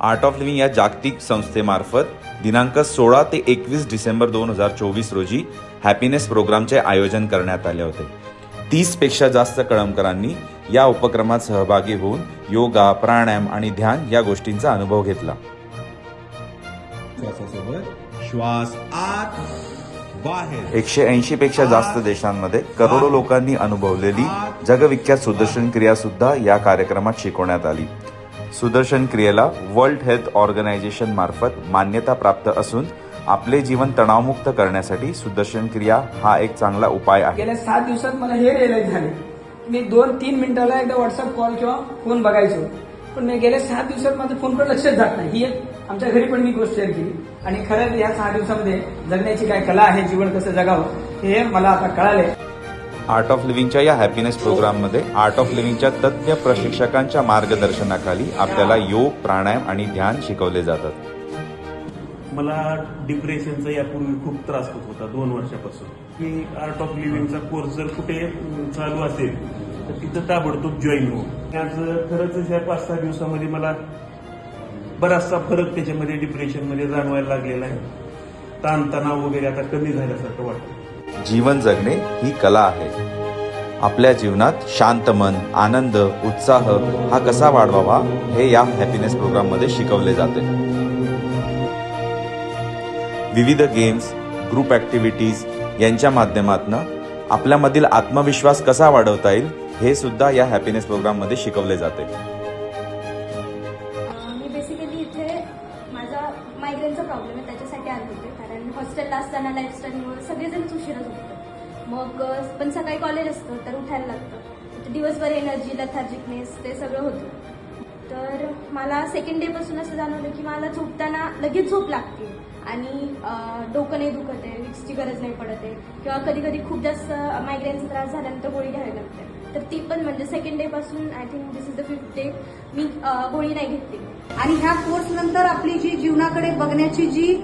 Art of living या जागतिक संस्थेमार्फत दिनांक सोळा ते एकवीस डिसेंबर दोन हजार चोवीस रोजी हॅपीनेस प्रोग्रामचे आयोजन करण्यात आले होते. तीसपेक्षा जास्त कळमकरांनी या उपक्रमात सहभागी होऊन योगा प्राणायाम आणि ध्यान या गोष्टींचा अनुभव घेतला. श्वासासोबत श्वास आत बाहेर. एकशे ऐंशी पेक्षा जास्त देशांमध्ये करोडो लोकांनी अनुभवलेली जगविख्यात सुदर्शन क्रिया सुद्धा या कार्यक्रमात शिकवण्यात आली. सुदर्शन क्रियेला वर्ल्ड हेल्थ ऑर्गनायझेशन मार्फत मान्यता प्राप्त असून आपले जीवन तणावमुक्त करण्यासाठी सुदर्शन क्रिया हा एक चांगला उपाय आहे. गेल्या सात दिवसात मला हे रिअलाइज झाले. मी दोन तीन मिनिटाला एकदा व्हॉट्सअप कॉल किंवा फोन बघायचो. पण मी गेल्या सात दिवसात माझं फोनकडे लक्षच जात नाही. ही एक आमच्या घरी पण मी गोष्ट शेअर केली. आणि खरंच या सहा दिवसामध्ये जगण्याची काय कला आहे जीवन कसं जगावं हे मला आता कळाले आर्ट ऑफ लिव्हिंगच्या या हॅपीनेस प्रोग्राममध्ये आर्ट ऑफ लिव्हिंगच्या तज्ज्ञ प्रशिक्षकांच्या मार्गदर्शनाखाली आपल्याला योग प्राणायाम आणि ध्यान शिकवले जातात. मला डिप्रेशनचा यापूर्वी खूप त्रास होत होता दोन वर्षापासून. की आर्ट ऑफ लिव्हिंगचा कोर्स जर कुठे चालू असेल तर तिथं ताबडतोब जॉईन हो आज खरंच ह्या पाच सहा दिवसामध्ये मला बराचसा फरक त्याच्यामध्ये डिप्रेशनमध्ये जाणवायला लागलेला आहे. ताणतणाव वगैरे आता कमी झाल्यासारखं वाटतं. जीवन जगणे ही कला आहे. आपल्या जीवनात शांत मन आनंद उत्साह हा कसा वाढवावा हे या हॅपीनेस प्रोग्राममध्ये शिकवले जाते. विविध गेम्स ग्रुप ॲक्टिव्हिटीज यांच्या माध्यमातून आपल्यामधील आत्मविश्वास कसा वाढवता येईल हे सुद्धा या हॅपीनेस प्रोग्राममध्ये शिकवले जाते. हॉस्टेलला असताना लाईफस्टाईलमुळे सगळेजण उशीरच उठतात मग पण सकाळी कॉलेज असतं तर उठायला लागतं. दिवसभर एनर्जी लथार्जिकनेस ते सगळं होतं. तर मला सेकंड डे पासून असं जाणवलं की मला झोपताना लगेच झोप लागते. आणि डोकं नाही दुखत आहे विक्सची गरज नाही पडत आहे. किंवा कधी कधी खूप जास्त मायग्रेनचा त्रास झाल्यानंतर गोळी घ्यावी लागते. तर ती पण म्हणजे सेकंड डे पासून I think this is the fifth day मी गोळी नाही घेतली. आणि ह्या कोर्स नंतर आपली जी जीवनाकडे बघण्याची जी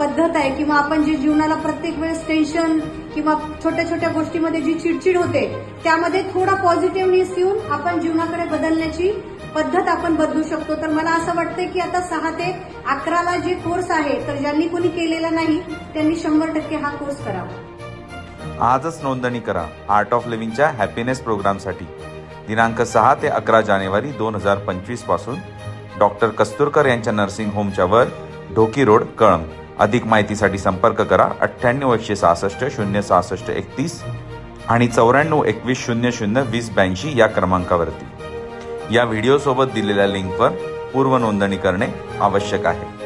पद्धत आहे किंवा आपण जी जीवनाला प्रत्येक वेळेस टेन्शन किंवा छोट्या छोट्या गोष्टीमध्ये जी चिडचिड होते त्यामध्ये थोडा पॉझिटिव्हनेस येऊन आपण जीवनाकडे बदलण्याची पद्धत आपण बदलू शकतो. तर मला असं वाटतं की आता सहा ते अकराला जे कोर्स आहे तर ज्यांनी कोणी केलेला नाही त्यांनी शंभर टक्के हा कोर्स करावा. आजच नोंदणी करा आर्ट ऑफ लिव्हिंगच्या हॅपीनेस प्रोग्रामसाठी दिनांक सहा ते अकरा जानेवारी दोन हजार पंचवीसपासून डॉक्टर कस्तुरकर यांच्या नर्सिंग होमच्या वर ढोकी रोड कळम अधिक माहितीसाठी संपर्क करा अठ्ठ्याण्णव एकशे सहासष्ट शून्य सहासष्ट एकतीस आणि चौऱ्याण्णव एकवीस शून्य शून्य वीस ब्याऐंशी या क्रमांकावरती. या व्हिडिओसोबत दिलेल्या लिंकवर पूर्व नोंदणी करणे आवश्यक आहे.